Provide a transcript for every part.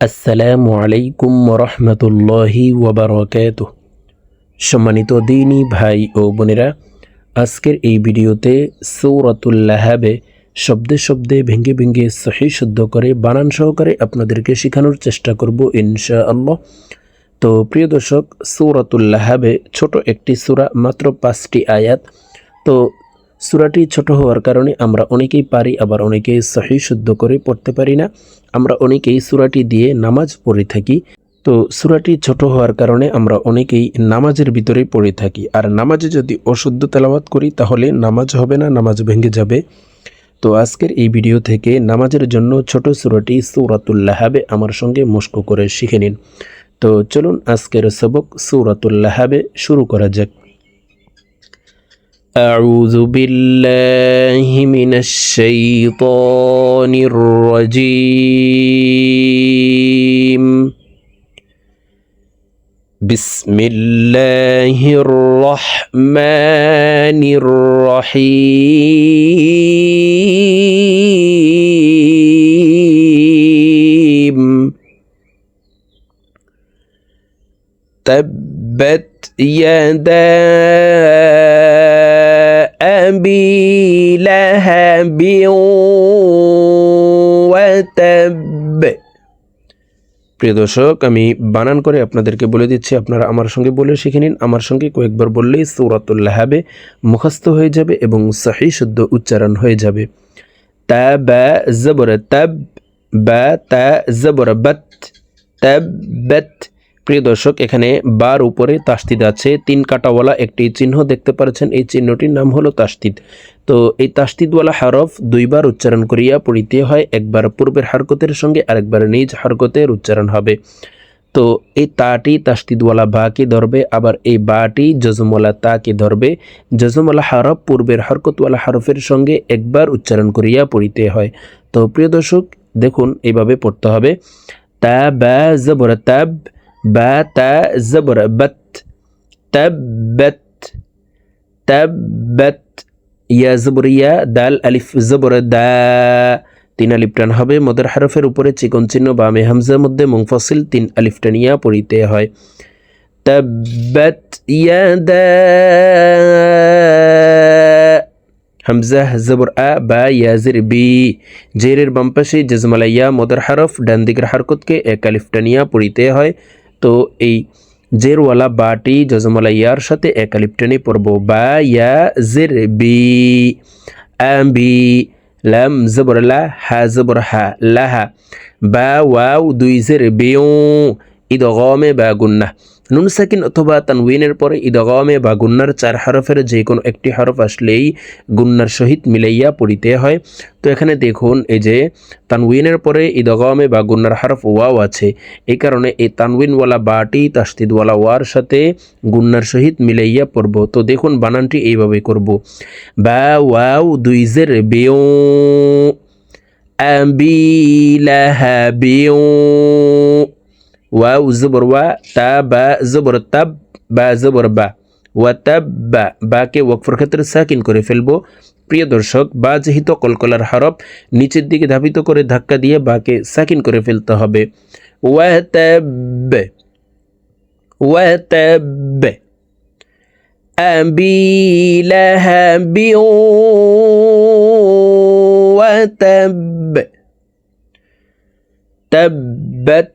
আসসালামু আলাইকুম রহমতুল্লাহি ওবরকাত সম্মানিত দিনী ভাই ও বোনেরা, আজকের এই ভিডিওতে সৌরাতুল্লাহাবে শব্দে শব্দে ভেঙ্গে ভেঙ্গে সহি শুদ্ধ করে, বানান সহকারে আপনাদেরকে শেখানোর চেষ্টা করব ইনশা আল্লাহ তো প্রিয় দর্শক সৌরাতুল্লাহাবে ছোট একটি সূরা, মাত্র পাঁচটি আয়াত। তো সূরাটি ছোট হওয়ার কারণে আমরা অনেকেই পারি, আবার অনেকেই সহি শুদ্ধ করে পড়তে পারি না। আমরা অনেকেই সুরাটি দিয়ে নামাজ পড়ে থাকি। তো সুরাটি ছোট হওয়ার কারণে আমরা অনেকেই নামাজের ভিতরে পড়ে থাকি। আর নামাজে যদি অশুদ্ধ তেলাওয়াত করি, তাহলে নামাজ হবে না, নামাজ ভেঙে যাবে। তো আজকের এই ভিডিও থেকে নামাজের জন্য ছোট সূরাটি সৌরাতুল্লাহাবে আমার সঙ্গে মস্ক করে শিখে নিন। তো চলুন আজকের সবক সৌরাতুল্লাহাবে শুরু করা যাক। أعوذ بالله من الشيطان الرجيم. بسم الله الرحمن الرحيم. تبت يدا أبي لهب وتب প্রিয় দর্শক আমি বানান করে আপনাদেরকে বলে দিচ্ছি আপনারা আমার সঙ্গে বলে শিখে নিন আমার সঙ্গে কয়েকবার বললেই সৌরাতুল্লাহাবে মুখস্থ হয়ে যাবে এবং সহি শুদ্ধ উচ্চারণ হয়ে যাবে তা বা জবর তাব বা তা জবর বত তাব বত প্রিয় দর্শক, এখানে বার উপরে তাস্তিদ আছে। তিন কাটাওয়ালা একটি চিহ্ন দেখতে পাচ্ছেন এই চিহ্নটির নাম হলো তাস্তিদ। তো এই তাস্তিদওয়ালা হরফ দুইবার উচ্চারণ করিয়া পড়িতে হয়। একবার পূর্বের হারকতের সঙ্গে আরেকবার নিজ হারকতের উচ্চারণ হবে। তো এই তাটি তাস্তিদওয়ালা বাকে ধরবে, আবার এই বাটি জজমওয়ালা তাকে ধরবে। জজমওয়ালা হরফ পূর্বের হরকতওয়ালা হরফের সঙ্গে একবার উচ্চারণ করিয়া পড়িতে হয়। তো প্রিয় দর্শক, দেখুন, এইভাবে পড়তে হবে। তা বা জবর তাব বা তা জবর বত তাব্বত তাব্বত ইয়া জবর ইয়া দাল আলিফ জবর দা তিন আলিফ টান হবে। মদের হারফের উপরে চিকন চিহ্ন বামে হামজার মধ্যে মুংফসিল তিন আলিফ টানিয়া পড়িতে হয়। তাব্বত ইয়াদা হামজা, জবর, আ, বা ইয়াজির বি। জেরের বাম পাশে জজমালাইয়া মদর হারফ ডান দিকের হারকতকে এক আলিফ টানিয়া পড়িতে হয়। তো এই জেরওয়ালা বাটি জজমালা ইয়ার সাথে এক আলিফ টেনে পড়ব। বা ইয়া জের বি বি, লাম জবর লা, হা জবর হা লাহা বা ওয়াও দুই জের বেও ঈদ গমে বা গুন্না নুন সাকিন অথবা তানউইনের পরে ইদগমে বা গুন্নার চার হরফের যে কোনো একটি হরফ আসলেই গুন্নার সহিত মিলাইয়া পড়িতে হয়। তো এখানে দেখুন, এই যে তানউইনের পরে ইদগমে বা গুন্নার হরফ ওয়াও আছে। এই কারণে এই তানউইনওয়ালা বাটি তাস্তিদওয়ালা ওয়ার সাথে গুন্নার সহিত মিলাইয়া পড়ব। তো দেখুন, বানানটি এইভাবে করব। বা, ওয়াও দুইজের বেও আবিলাহাবিও ওয়াউ জবর ওয়া তা বা জবর তাব বা জবর বা ওয়া তাব বা বাকে ওয়াকফর ক্ষেত্রে সাকিন করে ফেলবো প্রিয় দর্শক বা যেহেতু কলকলার হরফ নিচের দিকে ধাবিত করে ধাক্কা দিয়ে বাকে সাকিন করে ফেলতে হবে ওয়া তাব ওয়া তাব أبي لهب وتب تبت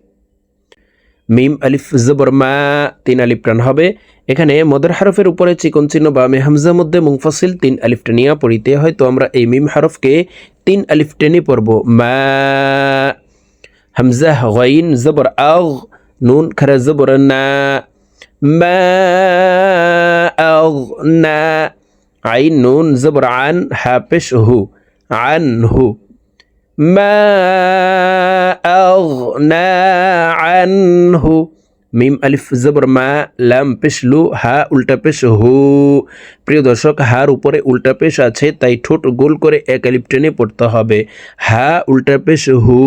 মিম, আলিফ, জবর, মা, তিন আলিফ টান হবে। এখানে মদর হারফের উপরে চিকন চিহ্ন বা মেহামজার মধ্যে মুংফাসিল তিন আলিফ টেনিয়া পড়িতে হয়। তো আমরা এই মিম হারফকে তিন আলিফ টেনে পড়ব। মা, হামজা, গাইন, জবর, আগ, নুন, খারা, জবর, না। মা, আগ, না। আইন, নুন, জবর, আন হাফেশ হু। আন, হু। ما أغنى عنه মিম আলিফ জবর মা লাম পেশ লু হা উল্টা পেশ হু প্রিয় দর্শক হার উপরে উল্টা পেশ আছে তাই ঠোঁট গোল করে এক আলিফ টেনে পড়তে হবে হা উল্টা পেশ হু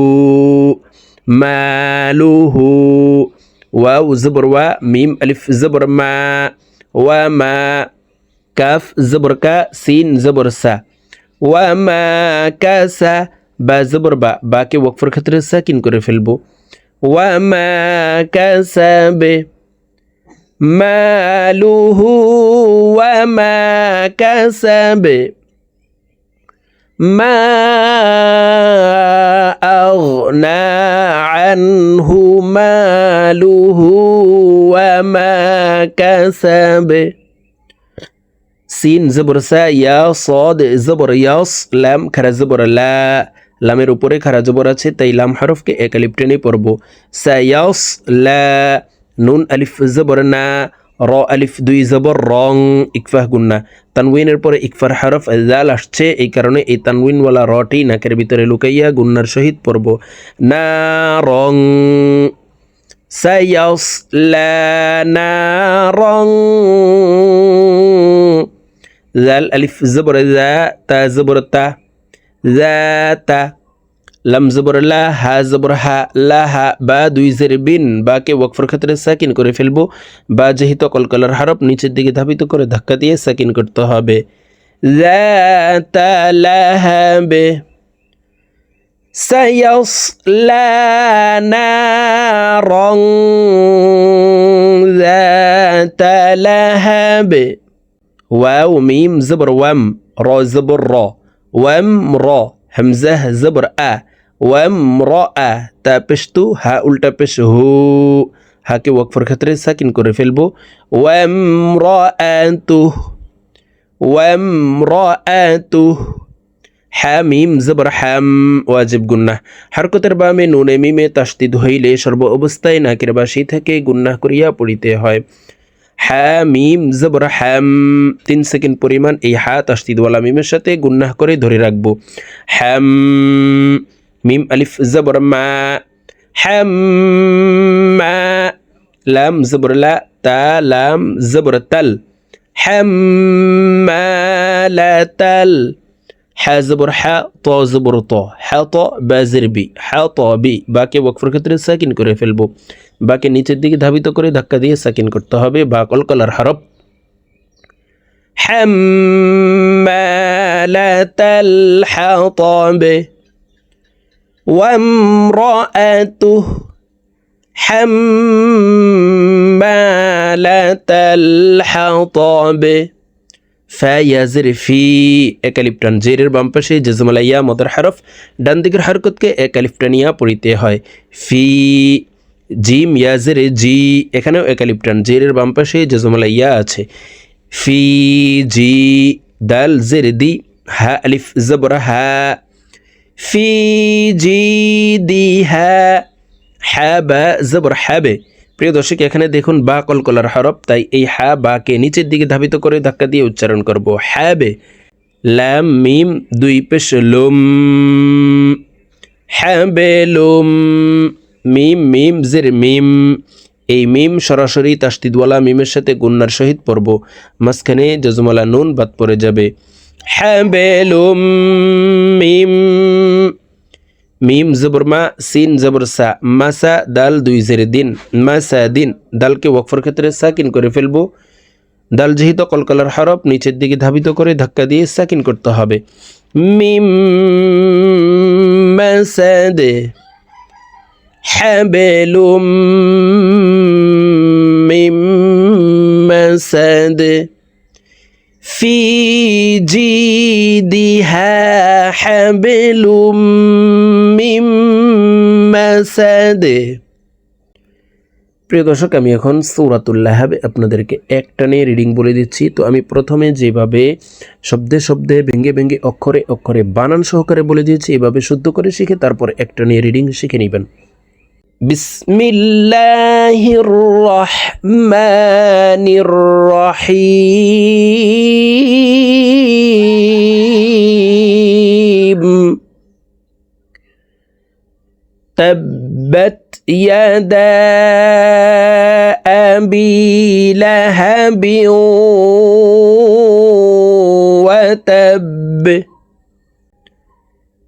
মালু হু ওয়াও জবর ওয়া মিম আলিফ জবর মা ওয়া মা কাফ জবর কা সিন জবর সা ওয়া মা কাসা বা জবর বা বাকে ওয়াকফের ক্ষেত্রে সাকিন করে ফেলবো ওয়া মা কাসাবে মালুহু ওয়া মা কাসাবে ما أغنى عنه ماله وما كسب সিন জবর সা ইয়া সদ জবর ইয়াস লাম খারা জবর লা লামের উপরে খারা জবর আছে তাই লাম হরফকে এক আলিফ টেনে পড়ব সা ইয়াস লা নুন আলিফ জবর না র আলিফ দুই জবর রং ইকফাহ গুন্না তানউইনের পরে ইকফার হরফ জাল আসছে এই কারণে এই তানউইনওয়ালা রটি নাকের ভিতরে লুকাইয়া গুন্নার সহিত পড়ব না রং سيصلى نارا জাল আলিফ জবর জা তা জবর তা তা লাম জবর লা হা জবর হা লা হা বা দুই জের বিন বাকে ওয়াকফর ক্ষেত্রে সাকিন করে ফেলবো বা যেহেতু কলকলার হারপ নিচের দিকে ধাবিত করে ধাক্কা দিয়ে সাকিন করতে হবে ذات لهب سيصلى نارا ذات لهب واو ميم زبر وم را زبر را ওয়াম র হামজাহ জবর আ ওয়াম র আ তা পেশতু হা উল্টা পেশ হু হাকে ওয়াকফর ক্ষেত্রে সাকিন করে ফেলব। ওয়াম র তু ওয়াম র তু হামিম জবর হাম ওয়াজিব গুন্না হরকতের বামে নুনে মিমে তাস্তিদ হইলে সর্ব অবস্থায় নাকের বাসি থেকে গুন্না করিয়া পড়িতে হয়। হ্যাঁ মিম জবর হ্যাম তিন সেকেন্ড পরিমাণ এই হা তাস্তিদওয়ালা মিমের সাথে গুন্নাহ করে ধরে রাখব। হ্যাম মিম, আলিফ, জবর, মা। হ্যাম মা। লাম, জবর, লা, তা, লাম, জবর, তাল। হ্যাম মা, লা, তাল। হ্যা জবর হ্যা ত, জবর, ত। হ্যা ত বাজের বি। হ্যা ত, বি। বাকে ওয়াকফের ক্ষেত্রে সাকিন করে ফেলব। বাকে নিচের দিকে ধাবিত করে ধাক্কা দিয়ে সাকিন করতে হবে বা কলকলার হরফ حمالة الحطب وامرأته حمالة الحطب ফায়াজের ফি একালিপটান জেরের বাম পাশে জেজমালাইয়া মদর হারফ ডান দিকের হরকতকে একালিপটানিয়া পড়িতে হয় ফি জিম ইয়াজের, জি এখানেও একালিপটান, জেরের বাম পাশে জেজমালাইয়া আছে। ফি, জি, দাল, জের, দি, হা, আলিফ, জবরা, হা। ফি, জি, দি, হা হ্যা বা, জবর হ্যাবে প্রিয় দর্শক, এখানে দেখুন বা কলকলার হরফ, তাই এই হ্যা বাকে নিচের দিকে ধাবিত করে ধাক্কা দিয়ে উচ্চারণ করব। হ্যাবে ল্যাম মিম, দুই পেশ, লুম। হ্যাবে লুম। মিম মিম, জের, মিম। এই মিম সরাসরি তাস্তিদওয়ালা মিমের সাথে গুন্নার সহিত পড়ব। মাঝখানে জজমালা নুন বাদ পড়ে যাবে। হ্যাবে লুম মিম। মিম জবর মা, সিন জবর সা। মাসা, দাল দুই জের দিন। মাসা দিন, দালকে ওয়াকফর ক্ষেত্রে সাকিন করে ফেলব। দাল যেহেতু কলকলার হরফ, নিচের দিকে ধাবিত করে ধাক্কা দিয়ে সাকিন করতে হবে। মিম মাসাদে হাবেলুম মিম মাসাদে في جيدها حبل من مسد প্রিয় দর্শক আমি এখন সৌরাতুল্লাহাবে আপনাদেরকে একটা নিয়ে রিডিং বলে দিচ্ছি তো আমি প্রথমে যেভাবে শব্দে শব্দে ভেঙ্গে ভেঙ্গে অক্ষরে অক্ষরে বানান সহকারে বলে দিয়েছি এভাবে শুদ্ধ করে শিখে তারপর একটা নিয়ে রিডিং শিখে নেবেন بسم الله الرحمن الرحيم. تبت يدا أبي لهب وتب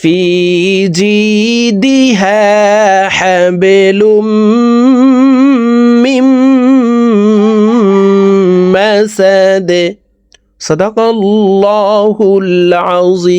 في جيدها حبل من مسد. صدق الله العظيم.